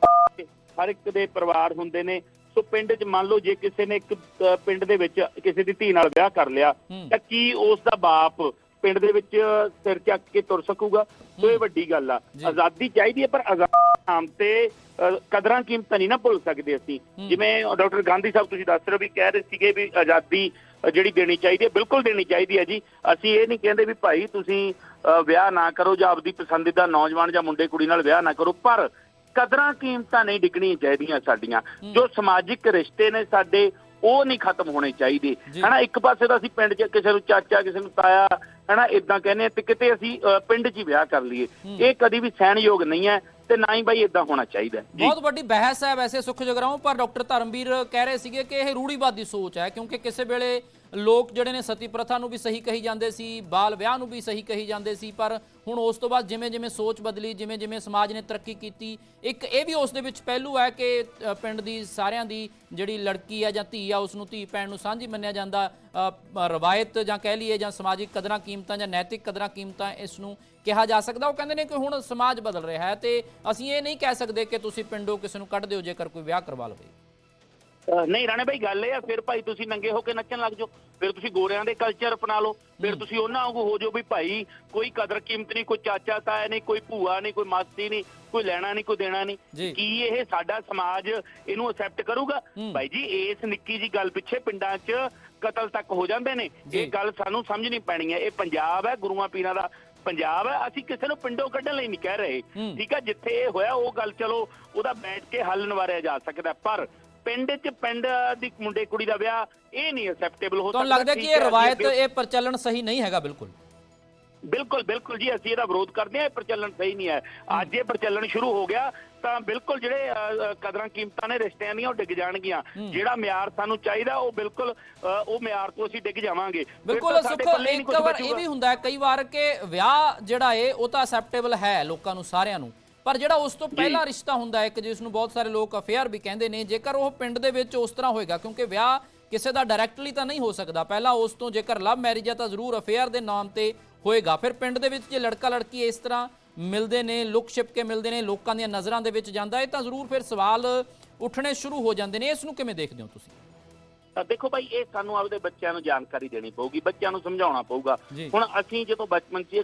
ਹਰ ਇੱਕ ਦੇ ਪਰਿਵਾਰ ਹੁੰਦੇ ਨੇ। ਸੋ ਪਿੰਡ 'ਚ ਮੰਨ ਲਓ ਜੇ ਕਿਸੇ ਨੇ ਇੱਕ ਪਿੰਡ ਦੇ ਵਿੱਚ ਕਿਸੇ ਦੀ ਧੀ ਨਾਲ ਵਿਆਹ ਕਰ ਲਿਆ ਤਾਂ ਕੀ ਉਸ ਦਾ ਬਾਪ ਪਿੰਡ ਦੇ ਵਿੱਚ ਸਿਰ ਚੱਕ ਕੇ ਤੁਰ ਸਕੂਗਾ ਸੋ ਇਹ ਵੱਡੀ ਗੱਲ ਆ। ਆਜ਼ਾਦੀ ਚਾਹੀਦੀ ਹੈ ਪਰ ਆਜ਼ਾਦੀ ਨਾਮ ਤੇ ਕਦਰਾਂ ਕੀਮਤਾਂ ਨਹੀਂ ਨਾ ਭੁੱਲ ਸਕਦੇ ਅਸੀਂ। ਜਿਵੇਂ ਡਾਕਟਰ ਗਾਂਧੀ ਸਾਹਿਬ ਤੁਸੀਂ ਦੱਸ ਰਹੇ ਹੋ ਵੀ ਕਹਿ ਰਹੇ ਸੀਗੇ ਵੀ ਆਜ਼ਾਦੀ ਜਿਹੜੀ ਦੇਣੀ ਚਾਹੀਦੀ ਹੈ ਬਿਲਕੁਲ ਦੇਣੀ ਚਾਹੀਦੀ ਹੈ ਜੀ ਅਸੀਂ ਇਹ ਨਹੀਂ ਕਹਿੰਦੇ ਵੀ ਭਾਈ ਤੁਸੀਂ ਵਿਆਹ ਨਾ ਕਰੋ ਜਾਂ ਆਪਦੀ ਪਸੰਦੀਦਾ ਨੌਜਵਾਨ ਜਾਂ ਮੁੰਡੇ ਕੁੜੀ ਨਾਲ ਵਿਆਹ ਨਾ ਕਰੋ ਪਰ ਕਦਰਾਂ ਕੀਮਤਾਂ ਨਹੀਂ ਡਿੱਗਣੀਆਂ ਚਾਹੀਦੀਆਂ ਸਾਡੀਆਂ। ਜੋ ਸਮਾਜਿਕ ਰਿਸ਼ਤੇ ਨੇ ਸਾਡੇ ਉਹ ਨਹੀਂ ਖਤਮ ਹੋਣੇ ਚਾਹੀਦੇ। ਹਨਾ ਇੱਕ ਪਾਸੇ ਤਾਂ ਅਸੀਂ ਪਿੰਡ 'ਚ ਕਿਸੇ ਨੂੰ ਚਾਚਾ ਕਿਸੇ ਨੂੰ ਤਾਇਆ ਹਨਾ ਇਦਾਂ ਕਹਿੰਦੇ ਤੇ ਕਿਤੇ ਅਸੀਂ ਪਿੰਡ 'ਚ ਹੀ ਵਿਆਹ ਕਰ ਲਈਏ। ਇਹ ਕਦੀ ਵੀ ਸਹਿਣਯੋਗ ਨਹੀਂ ਹੈ ਤੇ ਨਾ ਹੀ ਬਾਈ ਇਦਾਂ ਹੋਣਾ ਚਾਹੀਦਾ ਬਹੁਤ ਵੱਡੀ ਬਹਿਸ ਹੈ ਵੈਸੇ ਸੁਖ ਜਗਰਾਉਂ ਪਰ ਡਾਕਟਰ ਧਰਮਵੀਰ ਕਹਿ ਰਹੇ ਸੀਗੇ ਕਿ ਇਹ ਰੂੜੀਵਾਦੀ ਸੋਚ ਹੈ ਕਿਉਂਕਿ ਕਿਸੇ ਵੇਲੇ ਲੋਕ ਜਿਹੜੇ ਨੇ ਸਤੀ ਪ੍ਰਥਾ ਨੂੰ ਵੀ ਸਹੀ ਕਹੀ ਜਾਂਦੇ ਸੀ, ਬਾਲ ਵਿਆਹ ਨੂੰ ਵੀ ਸਹੀ ਕਹੀ ਜਾਂਦੇ ਸੀ, ਪਰ ਹੁਣ ਉਸ ਤੋਂ ਬਾਅਦ ਜਿਵੇਂ ਜਿਵੇਂ ਸੋਚ ਬਦਲੀ, ਜਿਵੇਂ ਜਿਵੇਂ ਸਮਾਜ ਨੇ ਤਰੱਕੀ ਕੀਤੀ, ਇੱਕ ਇਹ ਵੀ ਉਸ ਦੇ ਵਿੱਚ ਪਹਿਲੂ ਹੈ ਕਿ ਪਿੰਡ ਦੀ ਸਾਰਿਆਂ ਦੀ ਜਿਹੜੀ ਲੜਕੀ ਆ ਜਾਂ ਧੀ ਆ, ਉਸ ਨੂੰ ਧੀ ਪੈਣ ਨੂੰ ਸਾਂਝੀ ਮੰਨਿਆ ਜਾਂਦਾ ਰਵਾਇਤ ਜਾਂ ਕਹਿ ਲਈਏ ਜਾਂ ਸਮਾਜਿਕ ਕਦਰਾਂ ਕੀਮਤਾਂ ਜਾਂ ਨੈਤਿਕ ਕਦਰਾਂ ਕੀਮਤਾਂ ਇਸ ਨੂੰ ਕਿਹਾ ਜਾ ਸਕਦਾ। ਉਹ ਕਹਿੰਦੇ ਨੇ ਕਿ ਹੁਣ ਸਮਾਜ ਬਦਲ ਰਿਹਾ ਹੈ ਤੇ ਅਸੀਂ ਇਹ ਨਹੀਂ ਕਹਿ ਸਕਦੇ ਕਿ ਤੁਸੀਂ ਪਿੰਡੋਂ ਕਿਸੇ ਨੂੰ ਕੱਢ ਦਿਓ ਜੇਕਰ ਕੋਈ ਵਿਆਹ ਕਰਵਾ ਲਵੇ। ਨਹੀਂ ਰਾਣੇ ਭਾਈ ਗੱਲ ਇਹ ਆ ਫਿਰ ਭਾਈ ਤੁਸੀਂ ਨੰਗੇ ਹੋ ਕੇ ਨੱਚਣ ਲੱਗ ਜਾਓ। ਫਿਰ ਤੁਸੀਂ ਗੋਰਿਆਂ ਦੇ ਕਲਚਰ ਅਪਣਾ ਲਓ। ਫਿਰ ਤੁਸੀਂ ਉਹਨਾਂ ਵਾਂਗੂ ਹੋ ਜਾਓ ਵੀ ਭਾਈ ਕੋਈ ਕਦਰ ਕੀਮਤ ਨਹੀਂ ਕੋਈ ਚਾਚਾ ਤਾਇਆ ਨਹੀਂ ਕੋਈ ਭੂਆ ਨਹੀਂ ਕੋਈ ਮਾਸੀ ਨਹੀਂ ਕੋਈ ਲੈਣਾ ਨਹੀਂ ਕੋਈ ਦੇਣਾ। ਨਹੀਂ। ਕੀ ਇਹ ਸਾਡਾ ਸਮਾਜ ਇਹਨੂੰ ਅਸੈਪਟ ਕਰੂਗਾ। ਭਾਈ ਜੀ ਇਸ ਨਿੱਕੀ ਜੀ ਗੱਲ ਪਿੱਛੇ ਪਿੰਡਾਂ 'ਚ ਕਤਲ ਤੱਕ ਹੋ ਜਾਂਦੇ ਨੇ। ਇਹ ਗੱਲ ਸਾਨੂੰ ਸਮਝਣੀ ਪੈਣੀ ਹੈ। ਇਹ ਪੰਜਾਬ ਹੈ ਗੁਰੂਆਂ ਪੀਰਾਂ ਦਾ ਪੰਜਾਬ ਹੈ। ਅਸੀਂ ਕਿਸੇ ਨੂੰ ਪਿੰਡੋਂ ਕੱਢਣ ਲਈ ਨਹੀਂ ਕਹਿ ਰਹੇ। ਠੀਕ ਹੈ ਜਿੱਥੇ ਇਹ ਹੋਇਆ ਉਹ ਗੱਲ ਚਲੋ ਉਹਦਾ ਬੈਠ ਕੇ ਹੱਲ ਨਿਵਾਰਿਆ ਜਾ ਸਕਦਾ। ਪਰ ਪਿੰਡ 'ਚ ਪਿੰਡ ਦੀ ਮੁੰਡੇ ਕੁੜੀ ਦਾ ਵਿਆਹ ਇਹ ਨਹੀਂ ਅਸੈਪਟੇਬਲ ਹੋ ਤੁਹਾਨੂੰ ਸਕਦਾ ਲੱਗਦਾ ਕਿ ਇਹ ਰਵਾਇਤ ਇਹ ਪ੍ਰਚਲਨ ਸਹੀ ਨਹੀਂ ਹੈਗਾ? ਬਿਲਕੁਲ। ਬਿਲਕੁਲ ਬਿਲਕੁਲ ਜੀ ਅਸੀਂ ਇਹਦਾ ਵਿਰੋਧ ਕਰਦੇ ਹਾਂ ਇਹ ਪ੍ਰਚਲਨ ਸਹੀ ਨਹੀਂ ਹੈ। ਅੱਜ ਇਹ ਪ੍ਰਚਲਨ ਸ਼ੁਰੂ ਹੋ ਗਿਆ ਤਾਂ ਬਿਲਕੁਲ ਜਿਹੜੇ ਕਦਰਾਂ ਕੀਮਤਾਂ ਨੇ ਰਿਸ਼ਤਿਆਂ ਦੀਆਂ ਉਹ ਡਿੱਗ ਜਾਣਗੀਆਂ। ਜਿਹੜਾ ਮਿਆਰ ਸਾਨੂੰ ਚਾਹੀਦਾ ਉਹ ਬਿਲਕੁਲ ਉਹ ਮਿਆਰ ਤੋਂ ਅਸੀਂ ਡਿੱਗ ਜਾਵਾਂਗੇ। ਬਿਲਕੁਲ ਸੁਖ ਇੱਕ ਵਾਰ ਇਹ। ਵੀ ਹੁੰਦਾ ਹੈ ਕਈ ਵਾਰ ਕਿ ਵਿਆਹ ਜਿਹੜਾ ਏ ਉਹ ਤਾਂ ਅਸੈਪਟੇਬਲ ਹੈ ਲੋਕਾਂ ਨੂੰ ਸਾਰਿਆਂ ਨੂੰ। ਪਰ ਜਿਹੜਾ ਉਸ ਤੋਂ ਪਹਿਲਾ ਰਿਸ਼ਤਾ ਹੁੰਦਾ ਇੱਕ ਜਿਸ ਨੂੰ ਬਹੁਤ ਸਾਰੇ ਲੋਕ ਅਫੇਅਰ ਵੀ ਕਹਿੰਦੇ ਨੇ ਜੇਕਰ ਉਹ ਪਿੰਡ ਦੇ ਵਿੱਚ ਉਸ ਤਰ੍ਹਾਂ ਹੋਏਗਾ ਕਿਉਂਕਿ ਵਿਆਹ ਕਿਸੇ ਦਾ ਡਾਇਰੈਕਟਲੀ ਤਾਂ ਨਹੀਂ ਹੋ ਸਕਦਾ। ਪਹਿਲਾਂ ਉਸ ਤੋਂ ਜੇਕਰ ਲਵ ਮੈਰਿਜ ਹੈ ਤਾਂ ਜ਼ਰੂਰ ਅਫੇਅਰ ਦੇ ਨਾਮ ਤੇ ਹੋਏਗਾ। ਫਿਰ ਪਿੰਡ ਦੇ ਵਿੱਚ ਜੇ ਲੜਕਾ ਲੜਕੀ ਇਸ ਤਰ੍ਹਾਂ ਮਿਲਦੇ ਨੇ ਲੁਕ ਛਿਪ ਕੇ ਮਿਲਦੇ ਨੇ ਲੋਕਾਂ ਦੀਆਂ ਨਜ਼ਰਾਂ ਦੇ ਵਿੱਚ ਜਾਂਦਾ ਹੈ ਤਾਂ ਜ਼ਰੂਰ ਫਿਰ ਸਵਾਲ ਉੱਠਣੇ ਸ਼ੁਰੂ ਹੋ ਜਾਂਦੇ ਨੇ। ਇਸ ਨੂੰ ਕਿਵੇਂ ਦੇਖਦੇ ਹੋ ਤੁਸੀਂ? ਤਾਂ ਦੇਖੋ ਭਾਈ ਇਹ ਸਾਨੂੰ ਆਪਦੇ ਬੱਚਿਆਂ ਨੂੰ ਜਾਣਕਾਰੀ ਦੇਣੀ ਪਊਗੀ ਬੱਚਿਆਂ ਨੂੰ ਸਮਝਾਉਣਾ ਪਊਗਾ। ਹੁਣ ਅਸੀਂ ਜਦੋਂ ਬਚਪਨ 'ਚ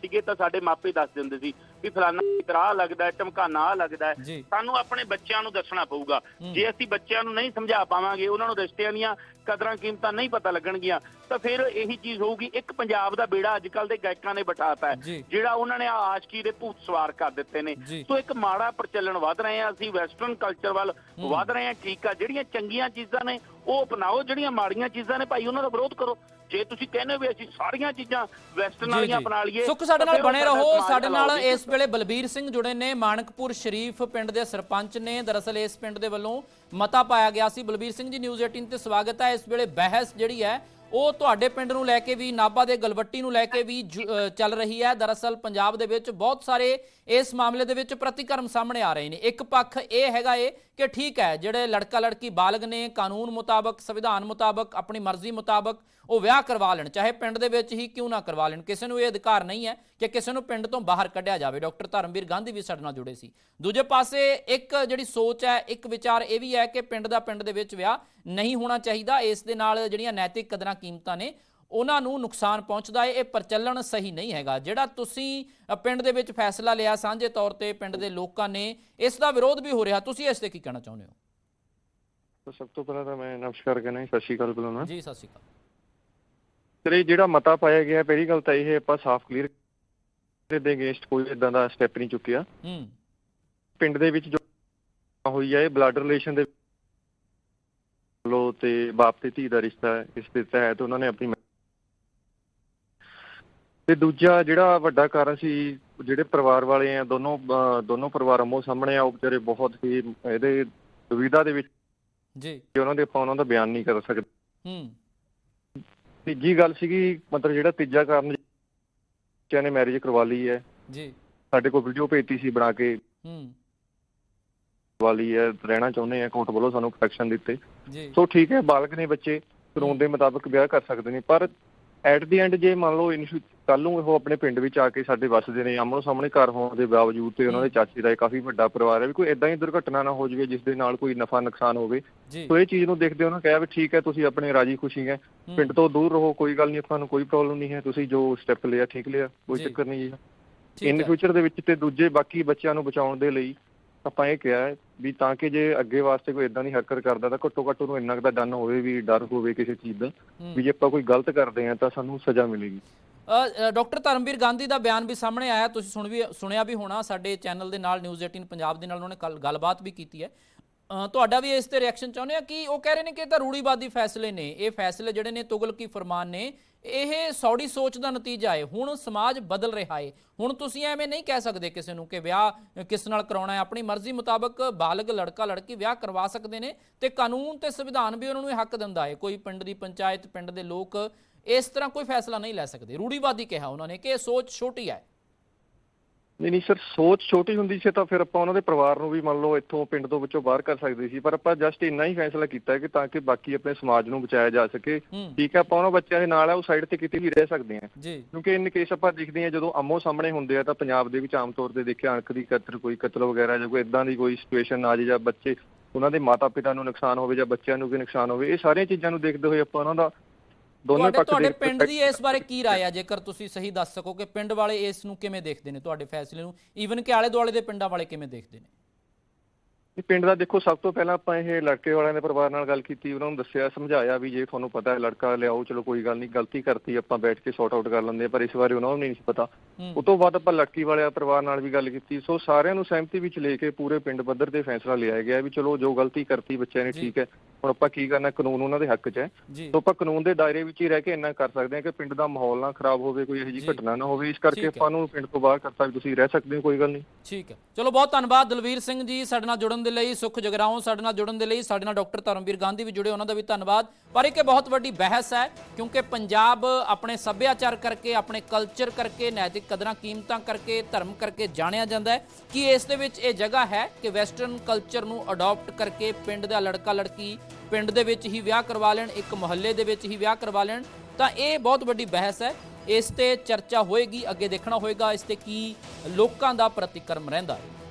ਸੀਗੇ ਤਾਂ ਸਾਡੇ ਮਾਪੇ ਦੱਸ ਦਿੰਦੇ ਸੀ ਵੀ ਫਲਾਨਾ ਇਤਰਾਹ ਲੱਗਦਾ ਹੈ ਟਮਕਾਨਾ ਆਹ ਲੱਗਦਾ ਹੈ। ਸਾਨੂੰ ਆਪਣੇ ਬੱਚਿਆਂ ਨੂੰ ਦੱਸਣਾ ਪਊਗਾ। ਜੇ ਅਸੀਂ ਬੱਚਿਆਂ ਨੂੰ ਨਹੀਂ ਸਮਝਾ ਪਾਵਾਂਗੇ ਉਹਨਾਂ ਨੂੰ ਰਿਸ਼ਤਿਆਂ ਦੀਆਂ ਕਦਰਾਂ ਕੀਮਤਾਂ ਨਹੀਂ ਪਤਾ ਲੱਗਣਗੀਆਂ ਤਾਂ ਫਿਰ ਇਹੀ ਚੀਜ਼ ਹੋਊਗੀ ਇੱਕ ਪੰਜਾਬ ਦਾ ਬੇੜਾ ਅੱਜ ਕੱਲ ਦੇ ਗਾਇਕਾਂ ਨੇ ਬਿਠਾਤਾ। ਹੈ ਜਿਹੜਾ ਉਹਨਾਂ ਨੇ ਆਸ਼ਕੀ ਦੇ ਭੂਤ ਸਵਾਰ ਕਰ ਦਿੱਤੇ ਨੇ। ਸੋ ਇੱਕ ਮਾੜਾ ਪ੍ਰਚਲਨ ਵੱਧ ਰਹੇ ਆ ਅਸੀਂ ਵੈਸਟਰਨ ਕਲਚਰ ਵੱਲ ਵੱਧ ਰਹੇ ਆ ਠੀਕ ਆ ਜਿਹੜੀਆਂ ਚੰਗੀਆਂ ਚੀਜ਼ਾਂ ਨੇ ਉਹ ਅਪਣਾਓ ਜਿਹੜੀਆਂ ਮਾੜੀਆਂ ਚੀਜ਼ਾਂ ਨੇ ਭਾਈ ਉਹਨਾਂ ਦਾ ਵਿਰੋਧ ਕਰੋ ਜੇ ਤੁਸੀਂ ਕਹਿੰਦੇ ਹੋ ਵੀ ਅਸੀਂ ਸਾਰੀਆਂ ਚੀਜ਼ਾਂ ਵੈਸਟਰਨ ਵਾਲੀਆਂ। ਅਪਣਾ ਲਈਏ ਸੁੱਖ ਸਾਡੇ ਨਾਲ ਬਣੇ ਰਹੋ ਸਾਡੇ ਨਾਲ। ਇਸ ਵੇਲੇ ਬਲਬੀਰ ਸਿੰਘ ਜੁੜੇ ਨੇ। ਮਾਨਕਪੁਰ ਸ਼ਰੀਫ ਪਿੰਡ ਦੇ ਸਰਪੰਚ ਨੇ। ਦਰਅਸਲ ਇਸ ਪਿੰਡ ਦੇ ਵੱਲੋਂ ਮਤਾ ਪਾਇਆ ਗਿਆ ਸੀ। ਬਲਬੀਰ ਸਿੰਘ ਜੀ, ਨਿਊਜ਼ 18 ਤੇ ਸਵਾਗਤ ਹੈ। ਇਸ ਵੇਲੇ ਬਹਿਸ ਜਿਹੜੀ ਹੈ, ਉਹ ਤੁਹਾਡੇ ਪਿੰਡ ਨੂੰ ਲੈ ਕੇ ਵੀ ਨਾਬਾ ਦੇ ਗਲਵੱਟੀ ਨੂੰ ਲੈ ਕੇ ਵੀ ਚੱਲ ਰਹੀ ਹੈ। ਦਰਅਸਲ ਪੰਜਾਬ ਦੇ ਵਿੱਚ ਬਹੁਤ ਸਾਰੇ ਇਸ ਮਾਮਲੇ ਦੇ ਵਿੱਚ ਪ੍ਰਤੀਕਰਮ ਸਾਹਮਣੇ ਆ ਰਹੇ ਨੇ। ਇੱਕ ਪੱਖ ਇਹ ਹੈਗਾ ਏ ਕਿ ਠੀਕ ਹੈ, ਜਿਹੜੇ ਲੜਕਾ ਲੜਕੀ ਬਾਲਗ ਨੇ, ਕਾਨੂੰਨ ਮੁਤਾਬਕ, ਸੰਵਿਧਾਨ ਮੁਤਾਬਕ, ਆਪਣੀ ਮਰਜ਼ੀ ਮੁਤਾਬਕ ਉਹ ਵਿਆਹ ਕਰਵਾ ਲੈਣ, ਚਾਹੇ ਪਿੰਡ ਦੇ ਵਿੱਚ ਹੀ ਕਿਉਂ ਨਾ ਕਰਵਾ ਲੈਣ। ਕਿਸੇ ਨੂੰ ਇਹ ਅਧਿਕਾਰ ਨਹੀਂ ਹੈ ਕਿ ਕਿਸੇ ਨੂੰ ਪਿੰਡ ਤੋਂ ਬਾਹਰ ਕੱਢਿਆ ਜਾਵੇ। ਡਾਕਟਰ ਧਰਮਵੀਰ ਗਾਂਧੀ ਵੀ ਸਾਡੇ ਨਾਲ ਜੁੜੇ ਸੀ। ਦੂਜੇ ਪਾਸੇ ਇੱਕ ਜਿਹੜੀ ਸੋਚ ਹੈ, ਇੱਕ ਵਿਚਾਰ ਇਹ ਵੀ ਹੈ ਕਿ ਪਿੰਡ ਦਾ ਪਿੰਡ ਦੇ ਵਿੱਚ ਵਿਆਹ ਨਹੀਂ ਹੋਣਾ ਚਾਹੀਦਾ। ਇਸ ਦੇ ਨਾਲ ਜਿਹੜੀਆਂ ਨੈਤਿਕ ਕਦਰਾਂ ਕੀਮਤਾਂ ਨੇ ਉਹਨਾਂ ਨੂੰ ਨੁਕਸਾਨ ਪਹੁੰਚਦਾ ਹੈ ਇਹ ਪ੍ਰਚਲਨ ਸਹੀ ਨਹੀਂ ਹੈਗਾ। ਜਿਹੜਾ ਤੁਸੀਂ ਪਿੰਡ ਦੇ ਵਿੱਚ ਫੈਸਲਾ ਲਿਆ ਸਾਂਝੇ ਤੌਰ ਤੇ ਪਿੰਡ ਦੇ ਲੋਕਾਂ ਨੇ ਇਸ ਦਾ ਵਿਰੋਧ ਵੀ ਹੋ ਰਿਹਾ। ਤੁਸੀਂ ਇਸ ਤੇ ਕੀ ਕਹਿਣਾ ਚਾਹੁੰਦੇ ਹੋ? ਤਾਂ ਸਭ ਤੋਂ ਪਹਿਲਾਂ ਤਾਂ ਮੈਂ ਨਮਸਕਾਰ ਕਰਨਾ ਸਤਿ ਸ਼੍ਰੀ ਅਕਾਲ ਬੁਲਾਉਣਾ। ਜੀ ਸਤਿ ਸ਼੍ਰੀ ਅਕਾਲ। ਇਹ ਜਿਹੜਾ ਮਤਾ ਪਾਇਆ ਗਿਆ ਪਹਿਲੀ ਗੱਲ ਤਾਂ ਇਹ ਹੈ ਆਪਾਂ ਸਾਫ਼ ਕਲੀਅਰ ਦੇ ਅਗੇਂਸਟ ਕੋਈ ਇਦਾਂ ਦਾ ਸਟੈਪ ਨਹੀਂ ਚੁੱਕਿਆ। ਹੂੰ। ਪਿੰਡ ਦੇ ਵਿੱਚ ਜੋ ਹੋਈ ਹੈ ਇਹ ਬਲੱਡ ਰਿਲੇਸ਼ਨ ਦੇ ਲੋ ਤੇ ਬਾਪ ਤੇ ਧੀ ਦਾ ਰਿਸ਼ਤਾ ਇਸ ਦੇ ਤਹਿਤ ਉਹਨਾਂ ਨੇ ਆਪਣੀ ਤੇ ਦੂਜਾ ਜਿਹੜਾ ਵੱਡਾ ਕਾਰਨ ਸੀ ਜਿਹੜੇ ਪਰਿਵਾਰ ਵਾਲੇ ਆ ਦੋਨੋਂ ਦੋਨੋਂ ਪਰਿਵਾਰ ਅੰਮੋ ਸਾਹਮਣੇ ਆ ਉਹ ਵਿਚਾਰੇ ਬਹੁਤ ਹੀ ਇਹਦੇ ਦੁਵਿਧਾ ਦੇ ਵਿੱਚ ਜੀ। ਕਿ ਉਹਨਾਂ ਦੇ ਆਪਾਂ ਉਹਨਾਂ ਦਾ ਬਿਆਨ ਨਹੀਂ ਕਰ ਸਕਦੇ। ਹੂੰ। ਤੀਜੀ ਗੱਲ ਸੀਗੀ ਮਤਲਬ ਜਿਹੜਾ ਤੀਜਾ ਕਾਰਨ ਬੱਚਿਆਂ ਨੇ ਮੈਰਿਜ ਕਰਵਾ ਲਈ ਹੈ। ਜੀ। ਸਾਡੇ ਕੋਲ ਵੀਡੀਓ ਭੇਜੀ ਸੀ ਬਣਾ ਕੇ। ਹੂੰ। ਲਈ ਹੈ ਰਹਿਣਾ ਚਾਹੁੰਦੇ ਆ ਕੋਰਟ ਵੱਲੋਂ ਸਾਨੂੰ ਪ੍ਰੋਟੈਕਸ਼ਨ ਦਿੱਤੇ। ਜੀ। ਸੋ ਠੀਕ ਹੈ ਬਾਲਗ ਨੇ ਬੱਚੇ ਕਾਨੂੰਨ ਦੇ ਮੁਤਾਬਕ ਵਿਆਹ ਕਰ ਸਕਦੇ ਨੇ ਪਰ ਐਟ ਦੀ ਐਂਡ ਜੇ ਮੰਨ ਲਓ ਕੱਲ ਨੂੰ ਉਹ ਆਪਣੇ ਪਿੰਡ ਵਿੱਚ ਆ ਕੇ ਸਾਡੇ ਵੱਸਦੇ ਨੇ ਆਮੋ ਸਾਹਮਣੇ ਘਰ ਹੋਣ ਦੇ ਬਾਵਜੂਦ ਤੇ ਉਹਨਾਂ ਦੇ ਚਾਚੇ ਦਾ ਇਹ ਕਾਫੀ ਵੱਡਾ ਪਰਿਵਾਰ ਹੈ ਵੀ ਕੋਈ ਇਦਾਂ ਹੀ ਦੁਰਘਟਨਾ ਨਾ ਹੋ ਜਾਵੇ ਜਿਸ ਦੇ ਨਾਲ ਕੋਈ ਨਫਾ ਨੁਕਸਾਨ ਹੋਵੇ। ਸੋ ਇਹ ਚੀਜ਼ ਨੂੰ ਦੇਖਦੇ ਉਹਨਾਂ ਕਿਹਾ ਵੀ ਠੀਕ ਹੈ ਤੁਸੀਂ ਆਪਣੇ ਰਾਜੀ ਖੁਸ਼ੀ ਹੈ। ਪਿੰਡ ਤੋਂ ਦੂਰ ਰਹੋ ਕੋਈ ਗੱਲ ਨਹੀਂ ਆਪਾਂ ਨੂੰ ਕੋਈ ਪ੍ਰੋਬਲਮ ਨਹੀਂ ਹੈ ਤੁਸੀਂ ਜੋ ਸਟੈਪ ਲਿਆ ਠੀਕ ਲਿਆ ਕੋਈ। ਚੱਕਰ ਨਹੀਂ ਜੀ ਇਨ ਫਿਊਚਰ ਦੇ ਵਿੱਚ ਤੇ ਦੂਜੇ ਬਾਕੀ ਬੱਚਿਆਂ ਨੂੰ ਬਚਾਉਣ ਦੇ ਲਈ ਆਪਾਂ ਇਹ ਕਿਹਾ ਵੀ ਤਾਂ ਕਿ ਜੇ ਅੱਗੇ ਵਾਸਤੇ ਕੋਈ ਇਦਾਂ ਦੀ ਹਰਕਤ ਕਰਦਾ ਤਾਂ ਘੱਟੋ ਘੱਟ ਉਹਨੂੰ ਇੰਨਾ ਕੁ ਤਾਂ ਡਨ ਹੋਵੇ ਵੀ ਡਰ ਹੋਵੇ ਕਿਸੇ ਚੀਜ਼ ਦਾ। ਵੀ ਜੇ ਆਪਾਂ ਕੋਈ ਗਲਤ ਕਰਦੇ ਹਾਂ ਤਾਂ ਸਾਨੂੰ ਸਜ਼ਾ ਮਿਲੇਗੀ ਡਾਕਟਰ ਧਰਮਵੀਰ ਗਾਂਧੀ ਦਾ ਬਿਆਨ ਵੀ ਸਾਹਮਣੇ ਆਇਆ ਤੁਸੀਂ ਸੁਣ ਵੀ ਸੁਣਿਆ ਵੀ ਹੋਣਾ ਸਾਡੇ ਚੈਨਲ ਦੇ ਨਾਲ ਨਿਊਜ਼ 18 ਪੰਜਾਬ ਦੇ ਨਾਲ ਉਹਨਾਂ ਨੇ ਕੱਲ ਗੱਲਬਾਤ ਵੀ ਕੀਤੀ ਹੈ ਤੁਹਾਡਾ ਵੀ ਇਸ ਤੇ ਰਿਐਕਸ਼ਨ ਚਾਹੁੰਦੇ ਆ ਕਿ ਉਹ ਕਹਿ ਰਹੇ ਨੇ ਕਿ ਇਹ ਤਾਂ ਰੂੜੀਵਾਦੀ ਫੈਸਲੇ ਨੇ ਇਹ ਫੈਸਲੇ ਜਿਹੜੇ ਨੇ ਤੁਗਲਕੀ ਫਰਮਾਨ ਨੇ ਇਹ ਸੌੜੀ ਸੋਚ ਦਾ ਨਤੀਜਾ ਹੈ। ਹੁਣ ਸਮਾਜ ਬਦਲ ਰਿਹਾ ਹੈ। ਹੁਣ ਤੁਸੀਂ ਐਵੇਂ ਨਹੀਂ ਕਹਿ ਸਕਦੇ ਕਿਸੇ ਨੂੰ ਕਿ ਵਿਆਹ ਕਿਸ ਨਾਲ ਕਰਾਉਣਾ ਹੈ। ਆਪਣੀ ਮਰਜ਼ੀ ਮੁਤਾਬਕ ਬਾਲਗ, ਲੜਕਾ, ਲੜਕੀ ਵਿਆਹ ਕਰਵਾ ਸਕਦੇ ਨੇ ਤੇ ਕਾਨੂੰਨ ਤੇ ਸੰਵਿਧਾਨ ਵੀ ਉਹਨਾਂ ਨੂੰ ਹੱਕ ਦਿੰਦਾ ਹੈ। ਕੋਈ ਪਿੰਡ ਦੀ ਪੰਚਾਇਤ, ਪਿੰਡ ਦੇ ਲੋਕ ਇਸ ਤਰ੍ਹਾਂ ਕੋਈ ਫੈਸਲਾ ਨਹੀਂ ਲੈ ਸਕਦੇ। ਰੂੜੀਵਾਦੀ ਕਿਹਾ ਉਹਨਾਂ ਨੇ ਕਿ ਇਹ ਸੋਚ ਛੋਟੀ ਹੈ। ਨਹੀਂ ਨਹੀਂ ਸਰ ਸੋਚ ਛੋਟੀ ਹੁੰਦੀ ਸੀ ਤਾਂ ਫਿਰ ਆਪਾਂ ਉਹਨਾਂ ਦੇ ਪਰਿਵਾਰ ਨੂੰ ਵੀ ਮੰਨ ਲਓ ਇੱਥੋਂ ਪਿੰਡ ਤੋਂ ਵਿੱਚੋਂ ਬਾਹਰ ਕਰ ਸਕਦੇ ਸੀ ਪਰ ਆਪਾਂ ਜਸਟ ਇੰਨਾ ਹੀ ਫੈਸਲਾ ਕੀਤਾ ਕਿ ਤਾਂ ਕਿ ਬਾਕੀ ਆਪਣੇ ਸਮਾਜ ਨੂੰ ਬਚਾਇਆ ਜਾ ਸਕੇ। ਠੀਕ ਹੈ ਆਪਾਂ ਉਹਨਾਂ ਬੱਚਿਆਂ ਦੇ ਨਾਲ ਆ ਉਹ ਸਾਈਡ ਤੇ ਕਿਤੇ ਵੀ ਰਹਿ ਸਕਦੇ ਜੀ। ਕਿਉਂਕਿ ਇਨ ਕੇਸ ਆਪਾਂ ਦੇਖਦੇ ਹਾਂ ਜਦੋਂ ਆਮੋ ਸਾਹਮਣੇ ਹੁੰਦੇ ਆ ਤਾਂ ਪੰਜਾਬ ਦੇ ਵਿੱਚ ਆਮ ਤੌਰ ਤੇ ਦੇਖਿਆ ਅਣਖ ਦੀ ਕਤਲ ਕੋਈ ਕਤਲ ਵਗੈਰਾ ਜਾਂ ਕੋਈ ਇਦਾਂ ਦੀ ਕੋਈ ਸਿਚੁਏਸ਼ਨ ਆ ਜੇ ਜਾਂ ਬੱਚੇ ਉਹਨਾਂ ਦੇ ਮਾਤਾ-ਪਿਤਾ ਨੂੰ ਨੁਕਸਾਨ ਹੋਵੇ ਜਾਂ ਬੱਚਿਆਂ ਨੂੰ ਕੋਈ ਨੁਕਸਾਨ ਹੋਵੇ ਇਹ ਸਾਰੀਆਂ ਚੀਜ਼ਾਂ ਨੂੰ ਦੇਖਦੇ ਹੋਏ ਆਪਾਂ ਉਹਨਾਂ ਦਾ ਦੋਨੇ ਤੁਹਾਡੇ ਪੱਖ ਤੁਹਾਡੇ ਪਿੰਡ ਦੀ ਇਸ ਬਾਰੇ ਕੀ ਰਾਏ ਆ? ਜੇਕਰ ਤੁਸੀਂ ਸਹੀ ਦੱਸ ਸਕੋ ਕਿ ਪਿੰਡ ਵਾਲੇ ਇਸ ਨੂੰ ਕਿਵੇਂ ਦੇਖਦੇ ਨੇ ਤੁਹਾਡੇ ਫੈਸਲੇ ਨੂੰ ਈਵਨ ਕਿ ਆਲੇ ਦੁਆਲੇ ਦੇ ਪਿੰਡਾਂ ਵਾਲੇ ਕਿਵੇਂ ਦੇਖਦੇ ਨੇ? ਇਹ ਪਿੰਡ ਦਾ ਦੇਖੋ ਸਭ ਤੋਂ ਪਹਿਲਾਂ ਆਪਾਂ ਇਹ ਲੜਕੇ ਵਾਲਿਆਂ ਦੇ ਪਰਿਵਾਰ ਨਾਲ ਗੱਲ ਕੀਤੀ ਉਹਨਾਂ ਨੂੰ ਦੱਸਿਆ ਸਮਝਾਇਆ ਵੀ ਜੇ ਤੁਹਾਨੂੰ ਪਤਾ ਹੈ ਲੜਕਾ ਲਿਆਓ ਚਲੋ ਕੋਈ ਗੱਲ ਨਹੀਂ ਗਲਤੀ ਕਰਤੀ ਆਪਾਂ ਬੈਠ ਕੇ ਸੌਟ ਆਊਟ ਕਰ ਲੈਂਦੇ ਪਰ ਇਸ ਬਾਰੇ ਉਹਨਾਂ ਨੂੰ ਨਹੀਂ ਪਤਾ ਉਸ ਤੋਂ ਬਾਅਦ ਆਪਾਂ ਲੜਕੀ ਵਾਲਿਆਂ ਪਰਿਵਾਰ ਨਾਲ ਵੀ ਗੱਲ ਕੀਤੀ ਸੋ ਸਾਰਿਆਂ ਨੂੰ ਸਹਿਮਤੀ ਵਿੱਚ ਲੈ ਕੇ ਪੂਰੇ ਪਿੰਡ ਪੱਧਰ ਤੇ ਫੈਸਲਾ ਲਿਆ ਗਿਆ ਵੀ ਚਲੋ ਜੋ ਗਲਤੀ ਕਰਤੀ ਬੱਚਿਆਂ ਨੇ। ਠੀਕ ਹੈ ਹੁਣ ਆਪਾਂ ਕੀ ਕਰਨਾ ਕਾਨੂੰਨ ਉਹਨਾਂ ਦੇ ਹੱਕ 'ਚ ਹੈ ਸੋ ਆਪਾਂ ਕਾਨੂੰਨ ਦੇ ਦਾਇਰੇ ਵਿੱਚ ਹੀ ਰਹਿ ਕੇ ਇੰਨਾ ਕਰ ਸਕਦੇ ਹਾਂ ਕਿ ਪਿੰਡ ਦਾ ਮਾਹੌਲ ਨਾ ਖਰਾਬ ਹੋਵੇ ਕੋਈ ਇਹੋ। ਜਿਹੀ ਘਟਨਾ ਨਾ ਹੋਵੇ ਇਸ ਕਰਕੇ। ਆਪਾਂ ਨੂੰ ਪਿੰਡ ਤੋਂ ਬਾਹਰ ਕਰਤਾ ਵੀ ਤੁਸੀਂ ਰਹਿ ਸਕਦੇ ਹੋ ਕੋਈ ਗੱਲ ਨਹੀਂ ਠੀਕ ਹੈ ਚਲੋ ਬਹੁਤ ਧੰਨਵਾਦ ਦਲਵੀਰ ਸਿੰਘ ਜੀ ਸਾਡੇ ਨਾਲ ਜੁੜਨ ਦੇ ਲਈ, ਸੁਖ ਜਗਰਾਉਂ ਸਾਡੇ ਨਾਲ ਜੁੜਨ ਦੇ ਲਈ, ਸਾਡੇ ਨਾਲ ਡਾਕਟਰ ਧਰਮਵੀਰ ਗਾਂਧੀ ਵੀ ਜੁੜੇ, ਉਹਨਾਂ ਦਾ ਵੀ ਧੰਨਵਾਦ। ਪਰ ਇੱਕ ਬਹੁਤ ਵੱਡੀ ਬਹਿਸ ਹੈ, ਕਿਉਂਕਿ ਪੰਜਾਬ ਆਪਣੇ ਸੱਭਿਆਚਾਰ ਕਰਕੇ, ਆਪਣੇ ਕਲਚਰ ਕਰਕੇ, ਨੈਤਿਕ ਕਦਰਾਂ, ਕੀਮਤਾਂ ਕਰਕੇ, ਧਰਮ ਕਰਕੇ ਜਾਣਿਆ ਜਾਂਦਾ ਹੈ ਕਿ ਇਸ ਦੇ ਵਿੱਚ ਇਹ ਜਗ੍ਹਾ ਹੈ ਕਿ ਵੈਸਟਰਨ ਕਲਚਰ ਨੂੰ ਅਡਾਪਟ ਕਰਕੇ ਪਿੰਡ ਦਾ ਲੜਕਾ ਲੜਕੀ ਪਿੰਡ ਦੇ ਵਿੱਚ ਹੀ ਵਿਆਹ ਕਰਵਾ ਲੈਣ, ਇੱਕ ਮੁਹੱਲੇ ਦੇ ਵਿੱਚ ਹੀ ਵਿਆਹ ਕਰਵਾ ਲੈਣ, ਤਾਂ ਇਹ ਬਹੁਤ ਵੱਡੀ ਬਹਿਸ ਹੈ। ਇਸ ਤੇ ਚਰਚਾ ਹੋਏਗੀ, ਅੱਗੇ ਦੇਖਣਾ ਹੋਏਗਾ, ਇਸ ਤੇ ਕੀ ਲੋਕਾਂ ਦਾ ਪ੍ਰਤੀਕਰਮ ਰਹਿੰਦਾ ਹੈ।